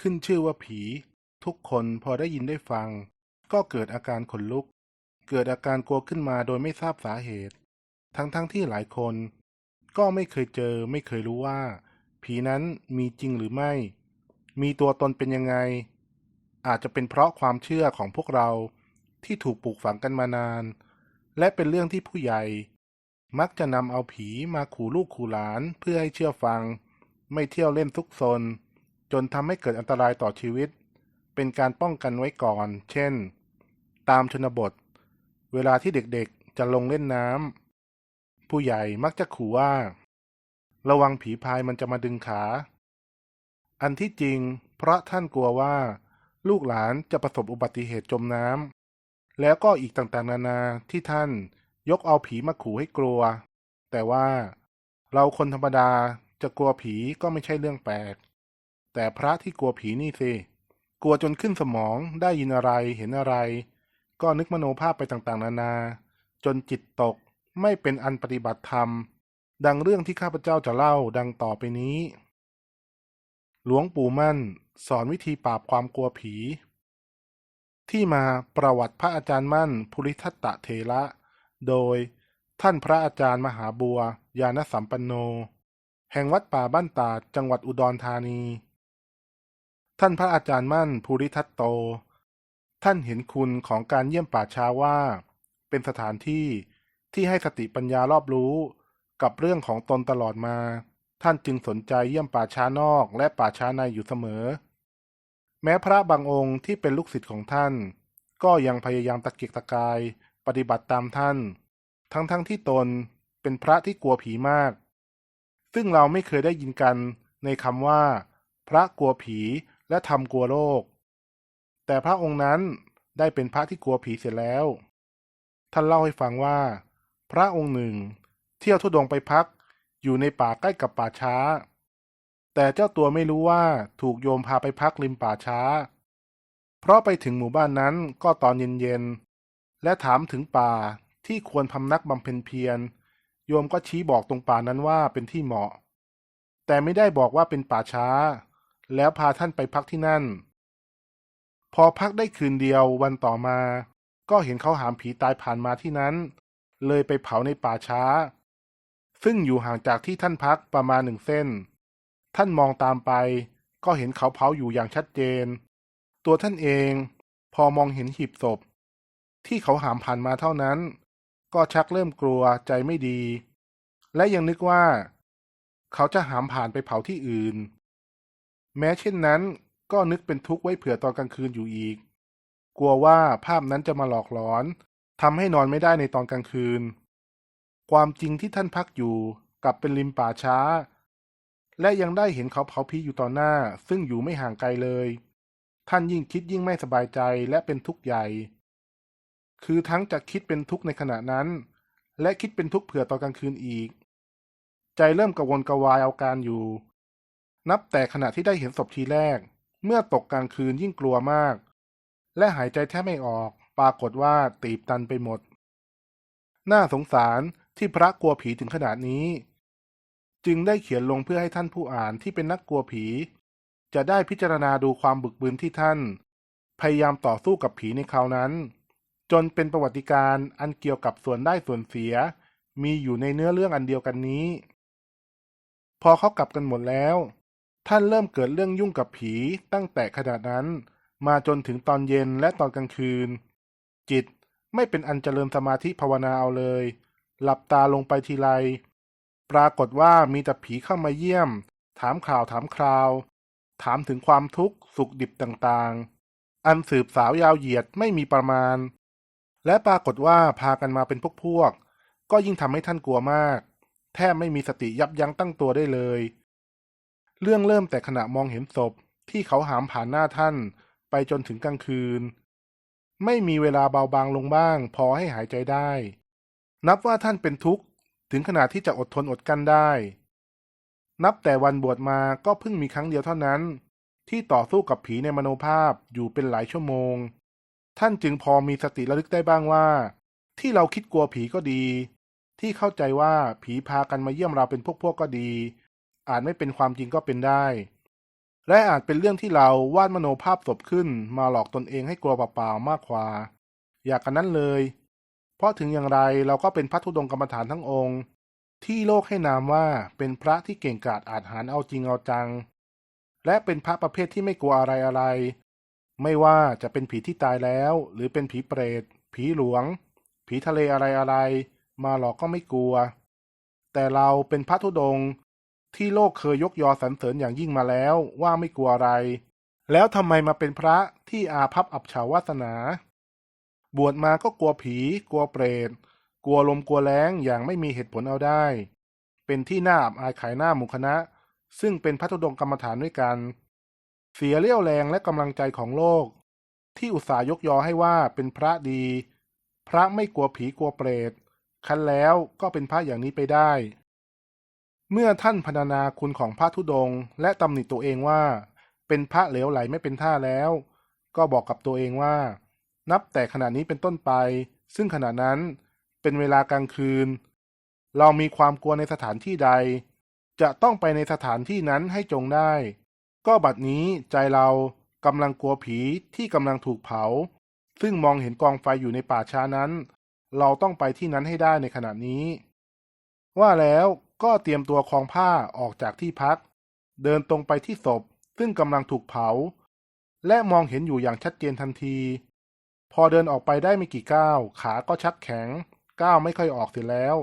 ขึ้นชื่อว่าผี ทุกคนพอได้ยินได้ฟัง ก็เกิดอาการขนลุก เกิดอาการกลัวขึ้นมาโดยไม่ทราบสาเหตุ ทั้งๆทที่หลายคน ก็ไม่เคยเจอไม่เคยรู้ว่า ผีนั้นมีจริงหรือไม่ มีตัวตนเป็นยังไง อาจจะเป็นเพราะความเชื่อของพวกเราที่ถูกปลูกฝังกันมานาน และเป็นเรื่องที่ผู้ใหญ่ มักจะนำเอาผีมาขู่ลูกขู่หลานเพื่อให้เชื่อฟัง ไม่เที่ยวเล่นซุกซน จนทำให้เกิดอันตรายต่อชีวิต เป็นการป้องกันไว้ก่อน เช่น ตามชนบท เวลาที่เด็กๆจะลงเล่นน้ำผู้ใหญ่มักจะขู่ว่า ระวังผีพายมันจะมาดึงขา อันที่จริง เพราะท่านกลัวว่า ลูกหลานจะประสบอุบัติเหตุจมน้ำแล้วก็อีกต่างๆนานาที่ท่านยกเอาผีมาขู่ให้กลัว แต่ว่า เราคนธรรมดาจะกลัวผีก็ไม่ใช่เรื่องแปลก แต่พระที่กลัวผีนี่สิกลัวจนขึ้นสมองได้ยินอะไรเห็นอะไร ก็นึกมโนภาพไปต่างๆ นานา จนจิตตกไม่เป็นอันปฏิบัติธรรม ดังเรื่องที่ข้าพเจ้าจะเล่าดังต่อไปนี้ หลวงปู่มั่น สอนวิธีปราบความกลัวผี ที่มาประวัติพระอาจารย์มั่นภูริทัตตะเถระ โดยท่านพระอาจารย์มหาบัวยานสัมปันโน แห่งวัดป่าบ้านตาดจังหวัดอุดรธานี ท่านพระอาจารย์มั่นภูริทัตโต ท่านเห็นคุณของการเยี่ยมป่าช้าว่า เป็นสถานที่ที่ให้สติปัญญารอบรู้กับเรื่องของตนตลอดมา ท่านจึงสนใจเยี่ยมป่าช้านอกและป่าช้าในอยู่เสมอ แม้พระบางองค์ที่เป็นลูกศิษย์ของท่าน ก็ยังพยายามตะเกียกตะกายปฏิบัติตามท่าน ทั้งๆทที่ตนเป็นพระที่กลัวผีมาก ซึ่งเราไม่เคยได้ยินกันในคำว่า พระกลัวผี และทำกลัวโลกแต่พระองค์นั้นได้เป็นพระที่กลัวผีเสร็จแล้ว ท่านเล่าให้ฟังว่า พระองค์หนึ่ง เที่ยวทุดงไปพักอยู่ในป่าใกล้กับป่าช้า แต่เจ้าตัวไม่รู้ว่าถูกโยมพาไปพักริมป่าช้า เพราะไปถึงหมู่บ้านนั้นก็ตอนเย็นๆ และถามถึงป่าที่ควรพำนักบำเพ็ญเพียร โยมก็ชี้บอกตรงป่านั้นว่าเป็นที่เหมาะ แต่ไม่ได้บอกว่าเป็นป่าช้า แล้วพาท่านไปพักที่นั่น พอพักได้คืนเดียววันต่อมา ก็เห็นเขาหามผีตายผ่านมาที่นั้น เลยไปเผาในป่าช้า ซึ่งอยู่ห่างจากที่ท่านพักประมาณหนึ่งเส้น ท่านมองตามไป ก็เห็นเขาเผาอยู่อย่างชัดเจน ตัวท่านเองพอมองเห็นหีบศพ ที่เขาหามผ่านมาเท่านั้น ก็ชักเริ่มกลัวใจไม่ดี และยังนึกว่า เขาจะหามผ่านไปเผาที่อื่น แม้เช่นนั้นก็นึกเป็นทุกข์ไว้เผื่อตอนกลางคืนอยู่อีก กลัวว่าภาพนั้นจะมาหลอกหลอนทำให้นอนไม่ได้ในตอนกลางคืน ความจริงที่ท่านพักอยู่กลับเป็นริมป่าช้า และยังได้เห็นเขาเผาผีอยู่ต่อหน้า ซึ่งอยู่ไม่ห่างไกลเลย ท่านยิ่งคิดยิ่งไม่สบายใจและเป็นทุกข์ใหญ่ คือทั้งจะคิดเป็นทุกข์ในขณะนั้น และคิดเป็นทุกข์เผื่อตอนกลางคืนอีก ใจเริ่มกระวนกระวายเอาการอยู่ นับแต่ขณะที่ได้เห็นศพทีแรก เมื่อตกกลางคืนยิ่งกลัวมาก และหายใจแทบไม่ออก ปรากฏว่าตีบตันไปหมด น่าสงสารที่พระกลัวผีถึงขนาดนี้ จึงได้เขียนลงเพื่อให้ท่านผู้อ่านที่เป็นนักกลัวผี จะได้พิจารณาดูความบึกบึนที่ท่าน พยายามต่อสู้กับผีในคราวนั้น จนเป็นประวัติการอันเกี่ยวกับส่วนได้ส่วนเสีย มีอยู่ในเนื้อเรื่องอันเดียวกันนี้ พอเขากลับกันหมดแล้ว ท่านเริ่มเกิดเรื่องยุ่งกับผีตั้งแต่ขณะนั้น มาจนถึงตอนเย็นและตอนกลางคืน จิตไม่เป็นอันเจริญสมาธิภาวนาเอาเลย หลับตาลงไปทีไร ปรากฏว่ามีแต่ผีเข้ามาเยี่ยม ถามข่าวถามคราว ถามถึงความทุกข์สุขดิบต่างๆ อันสืบสาวยาวเหยียดไม่มีประมาณ และปรากฏว่าพากันมาเป็นพวกๆก็ยิ่งทำให้ท่านกลัวมาก แทบไม่มีสติยับยั้งตั้งตัวได้เลย เรื่องเริ่มแต่ขณะมองเห็นศพที่เขาหามผ่านหน้าท่าน ไปจนถึงกลางคืน ไม่มีเวลาเบาบางลงบ้าง พอให้หายใจได้ นับว่าท่านเป็นทุกข์ ถึงขนาดที่จะอดทนอดกั้นได้ นับแต่วันบวชมาก็เพิ่งมีครั้งเดียวเท่านั้น ที่ต่อสู้กับผีในมโนภาพอยู่เป็นหลายชั่วโมง ท่านจึงพอมีสติระลึกได้บ้างว่า ที่เราคิดกลัวผีก็ดี ที่เข้าใจว่าผีพากันมาเยี่ยมเราเป็นพวกๆก็ดี อาจไม่เป็นความจริงก็เป็นได้ และอาจเป็นเรื่องที่เราวาดมโนภาพศพขึ้น มาหลอกตนเองให้กลัวเปล่าๆมากกว่า อยากกันนั้นเลย เพราะถึงอย่างไรเราก็เป็นพระธุดงกรรมฐานทั้งองค์ ที่โลกให้นามว่าเป็นพระที่เก่งกาจอาจหารเอาจริงเอาจัง และเป็นพระประเภทที่ไม่กลัวอะไรอะไร ไม่ว่าจะเป็นผีที่ตายแล้ว หรือเป็นผีเปรต ผีหลวง ผีทะเลอะไรอะไรมาหลอกก็ไม่กลัว แต่เราเป็นพระธุดง ที่โลกเคยยกยอสรรเสริญอย่างยิ่งมาแล้วว่าไม่กลัวอะไร แล้วทำไมมาเป็นพระที่อาภัพอับเฉาวาสนา บวชมาก็กลัวผี กลัวเปรต กลัวลมกลัวแรงอย่างไม่มีเหตุผลเอาได้ เป็นที่น่าอับอายขายหน้าหมู่คณะ ซึ่งเป็นพระธุดงกรรมฐานด้วยกัน เสียเรี่ยวแรงและกำลังใจของโลก ที่อุตส่าห์ยกยอให้ว่าเป็นพระดี พระไม่กลัวผีกลัวเปรตคันแล้วก็เป็นพระอย่างนี้ไปได้ เมื่อท่านพรรณนาคุณของพระธุดงค์และตำหนิตัวเองว่า เป็นพระเหลวไหลไม่เป็นท่าแล้ว ก็บอกกับตัวเองว่า นับแต่ขณะนี้เป็นต้นไป ซึ่งขณะนั้นเป็นเวลากลางคืน เรามีความกลัวในสถานที่ใด จะต้องไปในสถานที่นั้นให้จงได้ ก็บัดนี้ใจเรากำลังกลัวผีที่กำลังถูกเผา ซึ่งมองเห็นกองไฟอยู่ในป่าช้านั้น เราต้องไปที่นั้นให้ได้ในขณะนี้ ว่าแล้ว ก็เตรียมตัวคลองผ้าออกจากที่พัก เดินตรงไปที่ศพ ซึ่งกำลังถูกเผา และมองเห็นอยู่อย่างชัดเจนทันที พอเดินออกไปได้ไม่กี่ก้าว ขาก็ชักแข็ง ก้าวไม่ค่อยออกเสียแล้ว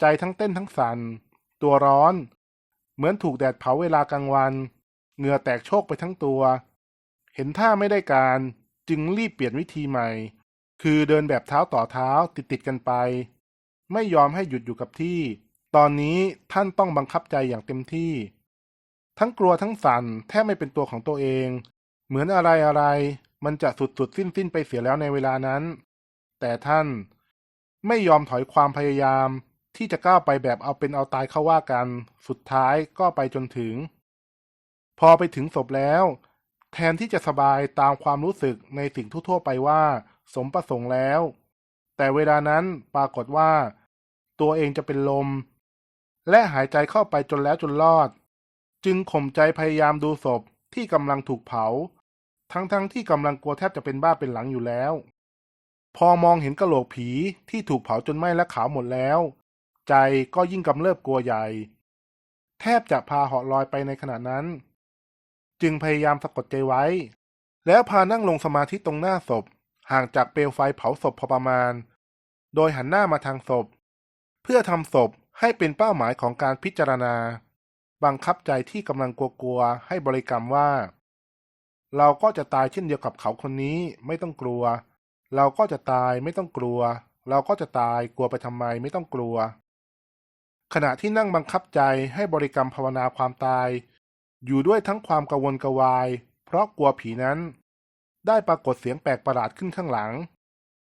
ใจทั้งเต้นทั้งสัน่น ตัวร้อน เหมือนถูกแดดเผาเวลากลางวัน เหงื่อแตกโชกไปทั้งตัว เห็นท่าไม่ได้การจึงรีบเปลี่ยนวิธีใหม่ คือเดินแบบเท้าต่อเท้าติดติดกันไป ไม่ยอมให้หยุดอยู่กับที่ ตอนนี้ท่านต้องบังคับใจอย่างเต็มที่ ทั้งกลัวทั้งสั่นแทบไม่เป็นตัวของตัวเอง เหมือนอะไรอะไรมันจะสุดสุดสิ้นสิ้นไปเสียแล้วในเวลานั้น แต่ท่านไม่ยอมถอยความพยายามที่จะก้าวไปแบบเอาเป็นเอาตายเข้าว่ากัน สุดท้ายก็ไปจนถึง พอไปถึงศพแล้ว แทนที่จะสบายตามความรู้สึกในสิ่งทั่วๆไปว่าสมประสงค์แล้ว แต่เวลานั้นปรากฏว่า ตัวเองจะเป็นลม และหายใจเข้าไปจนแล้วจนรอด จึงข่มใจพยายามดูศพที่กำลังถูกเผา ทั้งๆทที่กำลังกลัวแทบจะเป็นบ้าเป็นหลังอยู่แล้ว พอมองเห็นกระโหลกผีที่ถูกเผาจนไหม้และขาวหมดแล้ว ใจก็ยิ่งกำเริบกลัวใหญ่ แทบจะพาเหาะลอยไปในขณะนั้น จึงพยายามสะกดใจไว้ แล้วพานั่งลงสมาธิตรงหน้าศพ ห่างจากเปลวไฟเผาศพพอประมาณ โดยหันหน้ามาทางศพ เพื่อทำศพ ให้เป็นเป้าหมายของการพิจารณา บังคับใจที่กำลังกลัวๆให้บริกรรมว่า เราก็จะตายเช่นเดียวกับเขาคนนี้ไม่ต้องกลัว เราก็จะตายไม่ต้องกลัว เราก็จะตายกลัวไปทำไมไม่ต้องกลัว ขณะที่นั่งบังคับใจให้บริกรรมภาวนาความตาย อยู่ด้วยทั้งความกังวลกวาย เพราะกลัวผีนั้น ได้ปรากฏเสียงแปลกประหลาดขึ้นข้างหลัง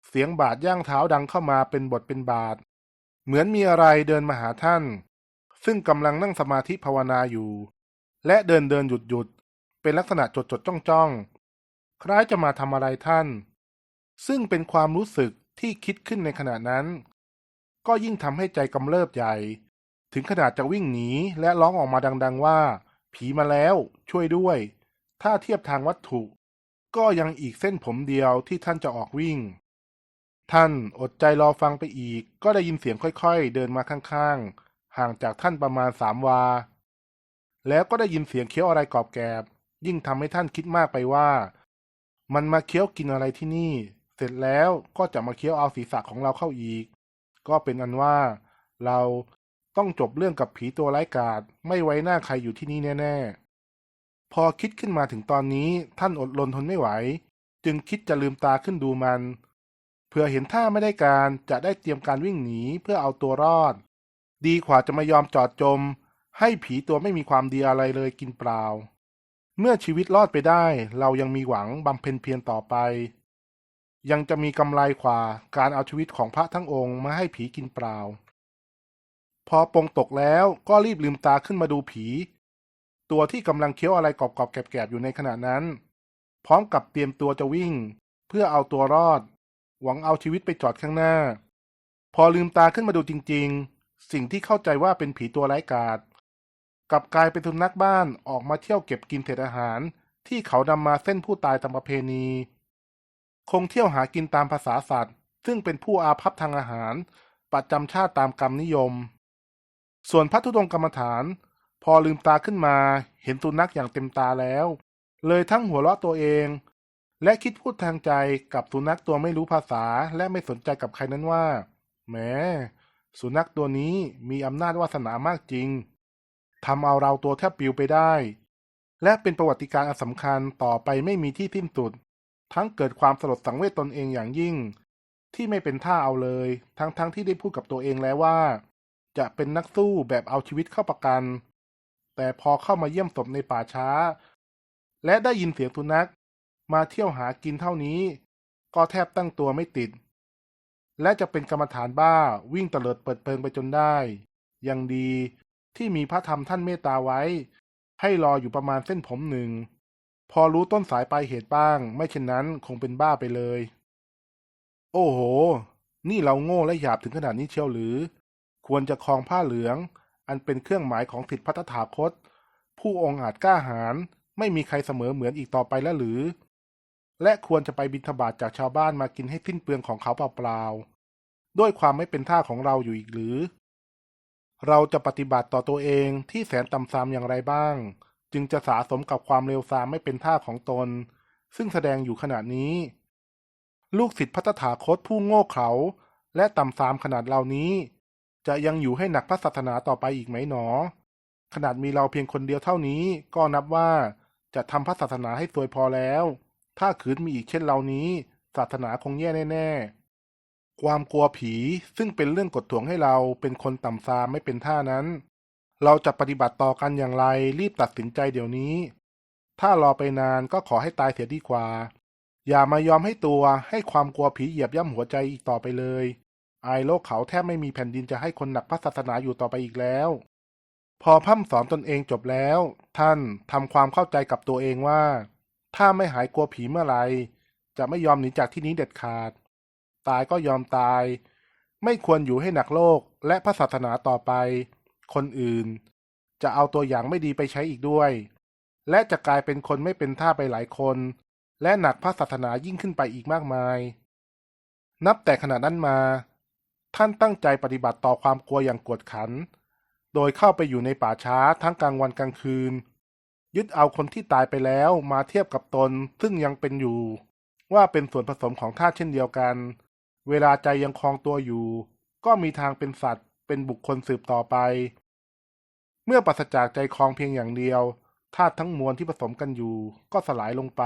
เสียงบาดย่างเท้าดังเข้ามาเป็นบทเป็นบาท เหมือนมีอะไรเดินมาหาท่าน ซึ่งกำลังนั่งสมาธิภาวนาอยู่ และเดินเดินหยุดหยุดเป็นลักษณะจดจดจ้องจ้องคล้ายจะมาทำอะไรท่าน ซึ่งเป็นความรู้สึกที่คิดขึ้นในขณะนั้น ก็ยิ่งทำให้ใจกำเริบใหญ่ ถึงขนาดจะวิ่งหนีและร้องออกมาดัง ๆ ว่า ผีมาแล้วช่วยด้วย ถ้าเทียบทางวัตถุ ก็ยังอีกเส้นผมเดียวที่ท่านจะออกวิ่ง ท่านอดใจรอฟังไปอีก ก็ได้ยินเสียงค่อยๆ เดินมาข้างๆ ห่างจากท่านประมาณสามวา แล้วก็ได้ยินเสียงเคี้ยวอะไรกรอบแกรบยิ่งทำให้ท่านคิดมากไปว่า มันมาเคี้ยวกินอะไรที่นี่ เสร็จแล้วก็จะมาเคี้ยวเอาศีรษะของเราเข้าอีก ก็เป็นอันว่า เราต้องจบเรื่องกับผีตัวไร้กาจไม่ไว้หน้าใครอยู่ที่นี่แน่ๆ พอคิดขึ้นมาถึงตอนนี้ท่านอดรนทนไม่ไหว จึงคิดจะลืมตาขึ้นดูมัน เพื่อเห็นท่าไม่ได้การจะได้เตรียมการวิ่งหนีเพื่อเอาตัวรอด ดีกว่าจะไม่ยอมจอดจม ให้ผีตัวไม่มีความดีอะไรเลยกินเปล่า เมื่อชีวิตรอดไปได้ เรายังมีหวังบำเพ็ญเพียรต่อไป ยังจะมีกำไรกว่าการเอาชีวิตของพระทั้งองค์มาให้ผีกินเปล่า พอปงตกแล้วก็รีบลืมตาขึ้นมาดูผี ตัวที่กำลังเคี้ยวอะไรกรอบๆแกรบๆอยู่ในขณะนั้น พร้อมกับเตรียมตัวจะวิ่ง เพื่อเอาตัวรอด หวังเอาชีวิตไปจอดข้างหน้า พอลืมตาขึ้นมาดูจริง ๆ สิ่งที่เข้าใจว่าเป็นผีตัวไร้กาศกลับกลายเป็นสุนัขบ้านออกมาเที่ยวเก็บกินเศษอาหาร ที่เขานำมาเส้นผู้ตายตามประเพณี คงเที่ยวหากินตามภาษาสัตว์ ซึ่งเป็นผู้อาภัพทางอาหาร ประจำชาติตามกรรมนิยม ส่วนพระธุดงกรรมฐาน พอลืมตาขึ้นมาเห็นสุนัขอย่างเต็มตาแล้ว เลยทั้งหัวเราะตัวเอง และคิดพูดทางใจกับสุนัขตัวไม่รู้ภาษาและไม่สนใจกับใครนั้นว่าแหมสุนัขตัวนี้มีอำนาจวาสนามากจริงทำเอาเราตัวแทบปลิวไปได้ และเป็นประวัติการณ์อันสำคัญต่อไปไม่มีที่สิ้นสุด ทั้งเกิดความสลดสังเวชตนเองอย่างยิ่ง ที่ไม่เป็นท่าเอาเลย ทั้งๆทที่ได้พูดกับตัวเองแล้วว่า จะเป็นนักสู้แบบเอาชีวิตเข้าประกัน แต่พอเข้ามาเยี่ยมศพในป่าช้า และได้ยินเสียงสุนัข มาเที่ยวหากินเท่านี้ ก็แทบตั้งตัวไม่ติด และจะเป็นกรรมฐานบ้าวิ่งเตลิดเปิดเปิงไปจนได้ ยังดีที่มีพระธรรมท่านเมตตาไว้ ให้รออยู่ประมาณเส้นผมหนึ่ง พอรู้ต้นสายปลายเหตุบ้าง ไม่เช่นนั้นคงเป็นบ้าไปเลย โอ้โห นี่เราโง่และหยาบถึงขนาดนี้เชียวหรือ ควรจะครองผ้าเหลือง อันเป็นเครื่องหมายของสิทธิพัฒถาคต ผู้องอาจกล้าหาญไม่มีใครเสมอเหมือนอีกต่อไปแล้วหรือ และควรจะไปบิณฑบาตจากชาวบ้านมากินให้สิ้นเปลืองของเขาเปล่าๆ ด้วยความไม่เป็นท่าของเราอยู่อีกหรือ เราจะปฏิบัติต่อตัวเองที่แสนต่ำทรามอย่างไรบ้าง จึงจะสาสมกับความเร็วทรามไม่เป็นท่าของตน ซึ่งแสดงอยู่ขณะนี้ ลูกศิษย์พัฒถาคตผู้โง่เขลาและต่ำทรามขนาดเหล่านี้ จะยังอยู่ให้หนักพระศาสนาต่อไปอีกไหมหนอ ขนาดมีเราเพียงคนเดียวเท่านี้ก็นับว่าจะทำพระศาสนาให้สวยพอแล้ว ถ้าขืนมีอีกเช่นเรานี้ ศาสนาคงแย่แน่ๆ ความกลัวผีซึ่งเป็นเรื่องกดถ่วงให้เราเป็นคนต่ำซามไม่เป็นท่านั้น เราจะปฏิบัติต่อกันอย่างไรรีบตัดสินใจเดี๋ยวนี้ ถ้ารอไปนานก็ขอให้ตายเสียดีกว่า อย่ามายอมให้ตัวให้ความกลัวผีเหยียบย่ำหัวใจอีกต่อไปเลย อายโลกเขาแทบไม่มีแผ่นดินจะให้คนหนักพระศาสนาอยู่ต่อไปอีกแล้ว พอพร่ำสอนตนเองจบแล้ว ท่านทำความเข้าใจกับตัวเองว่า ถ้าไม่หายกลัวผีเมื่อไหร่จะไม่ยอมหนีจากที่นี้เด็ดขาด ตายก็ยอมตาย ไม่ควรอยู่ให้หนักโลกและพระศาสนาต่อไป คนอื่น จะเอาตัวอย่างไม่ดีไปใช้อีกด้วย และจะกลายเป็นคนไม่เป็นท่าไปหลายคน และหนักพระศาสนายิ่งขึ้นไปอีกมากมาย นับแต่ขณะนั้นมา ท่านตั้งใจปฏิบัติต่อความกลัวอย่างกวดขัน โดยเข้าไปอยู่ในป่าช้าทั้งกลางวันกลางคืน ยึดเอาคนที่ตายไปแล้วมาเทียบกับตนซึ่งยังเป็นอยู่ ว่าเป็นส่วนผสมของธาตุเช่นเดียวกัน เวลาใจยังคลองตัวอยู่ ก็มีทางเป็นสัตว์ เป็นบุคคลสืบต่อไป เมื่อปราศจากใจคลองเพียงอย่างเดียวธาตุทั้งมวลที่ผสมกันอยู่ ก็สลายลงไป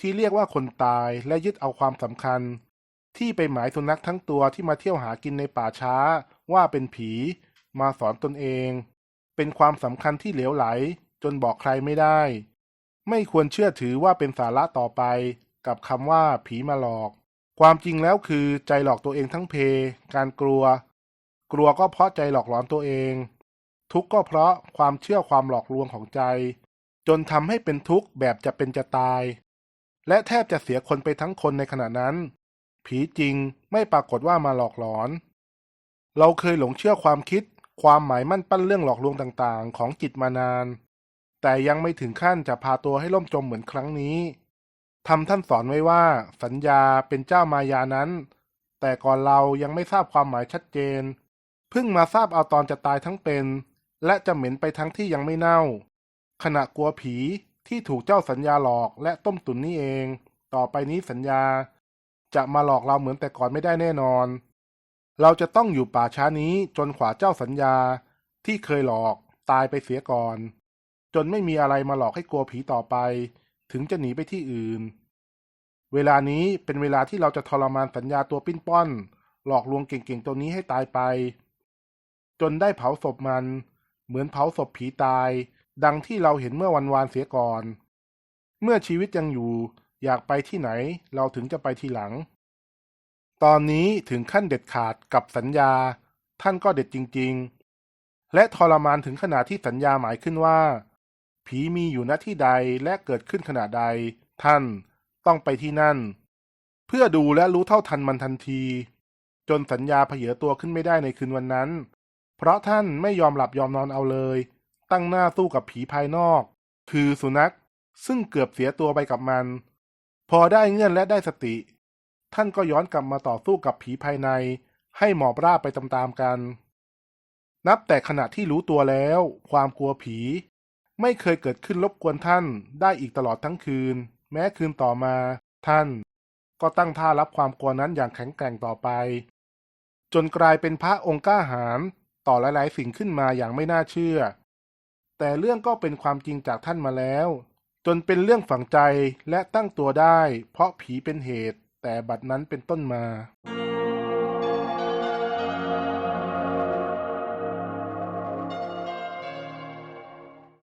ที่เรียกว่าคนตายและยึดเอาความสำคัญ ที่ไปหมายสุนัขทั้งตัวที่มาเที่ยวหากินในป่าช้า ว่าเป็นผี มาสอนตนเอง เป็นความสำคัญที่เหลวไหล จนบอกใครไม่ได้ ไม่ควรเชื่อถือว่าเป็นสาระต่อไป กับคำว่าผีมาหลอก ความจริงแล้วคือใจหลอกตัวเองทั้งเพ การกลัว กลัวก็เพราะใจหลอกหลอนตัวเอง ทุกข์ก็เพราะความเชื่อความหลอกลวงของใจ จนทำให้เป็นทุกข์แบบจะเป็นจะตาย และแทบจะเสียคนไปทั้งคนในขณะนั้น ผีจริงไม่ปรากฏว่ามาหลอกหลอน เราเคยหลงเชื่อความคิดความหมายมั่นปั้นเรื่องหลอกลวงต่างๆ ของจิตมานาน แต่ยังไม่ถึงขั้นจะพาตัวให้ล่มจมเหมือนครั้งนี้ทำท่านสอนไว้ว่า สัญญาเป็นเจ้ามายานั้น แต่ก่อนเรายังไม่ทราบความหมายชัดเจน เพิ่งมาทราบเอาตอนจะตายทั้งเป็น และจะเหม็นไปทั้งที่ยังไม่เน่า ขณะกลัวผีที่ถูกเจ้าสัญญาหลอกและต้มตุ๋นนี่เอง ต่อไปนี้สัญญา จะมาหลอกเราเหมือนแต่ก่อนไม่ได้แน่นอน เราจะต้องอยู่ป่าช้านี้จนขวาเจ้าสัญญาที่เคยหลอกตายไปเสียก่อน จนไม่มีอะไรมาหลอกให้กลัวผีต่อไป ถึงจะหนีไปที่อื่น เวลานี้เป็นเวลาที่เราจะทรมานสัญญาตัวปิ้นป้อน หลอกลวงเก่งๆตัวนี้ให้ตายไป จนได้เผาศพมัน เหมือนเผาศพผีตาย ดังที่เราเห็นเมื่อวันวานเสียก่อน เมื่อชีวิตยังอยู่อยากไปที่ไหน เราถึงจะไปทีหลัง ตอนนี้ถึงขั้นเด็ดขาดกับสัญญา ท่านก็เด็ดจริง ๆ และทรมานถึงขนาดที่สัญญาหมายขึ้นว่า ผีมีอยู่ณที่ใดและเกิดขึ้นขณะใด ท่านต้องไปที่นั่น เพื่อดูและรู้เท่าทันมันทันที จนสัญญาเผยตัวขึ้นไม่ได้ในคืนวันนั้น เพราะท่านไม่ยอมหลับยอมนอนเอาเลย ตั้งหน้าสู้กับผีภายนอก คือสุนัขซึ่งเกือบเสียตัวไปกับมัน พอได้เงื่อนและได้สติ ท่านก็ย้อนกลับมาต่อสู้กับผีภายใน ให้หมอบราบไปตามๆกัน นับแต่ขณะที่รู้ตัวแล้ว ความกลัวผี ไม่เคยเกิดขึ้นรบกวนท่านได้อีกตลอดทั้งคืน แม้คืนต่อมาท่าน ก็ตั้งท่ารับความกลัวนั้นอย่างแข็งแกร่งต่อไป จนกลายเป็นพระองค์กล้าหาญต่อหลายๆ สิ่งขึ้นมาอย่างไม่น่าเชื่อ แต่เรื่องก็เป็นความจริงจากท่านมาแล้ว จนเป็นเรื่องฝังใจและตั้งตัวได้ เพราะผีเป็นเหตุ แต่บัดนั้นเป็นต้นมา